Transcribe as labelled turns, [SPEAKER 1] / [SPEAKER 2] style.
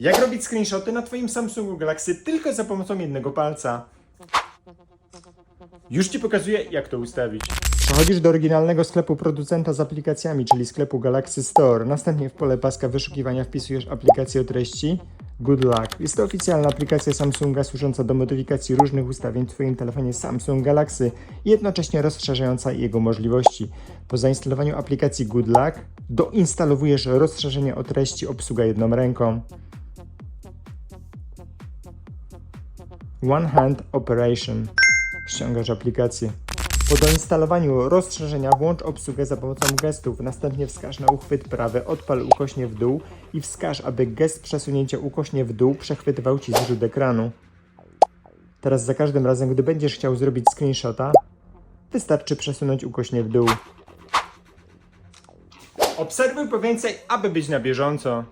[SPEAKER 1] Jak robić screenshoty na Twoim Samsungu Galaxy tylko za pomocą jednego palca? Już Ci pokazuję, jak to ustawić. Przechodzisz do oryginalnego sklepu producenta z aplikacjami, czyli sklepu Galaxy Store. Następnie w pole paska wyszukiwania wpisujesz aplikację o treści Good Luck. Jest to oficjalna aplikacja Samsunga służąca do modyfikacji różnych ustawień w Twoim telefonie Samsung Galaxy i jednocześnie rozszerzająca jego możliwości. Po zainstalowaniu aplikacji Good Luck doinstalowujesz rozszerzenie o treści obsługa jedną ręką. One Hand Operation. Ściągasz aplikację. Po doinstalowaniu rozszerzenia włącz obsługę za pomocą gestów. Następnie wskaż na uchwyt prawy, odpal ukośnie w dół i wskaż, aby gest przesunięcia ukośnie w dół przechwytywał Ci zrzut ekranu. Teraz za każdym razem, gdy będziesz chciał zrobić screenshota, wystarczy przesunąć ukośnie w dół. Obserwuj po więcej, aby być na bieżąco.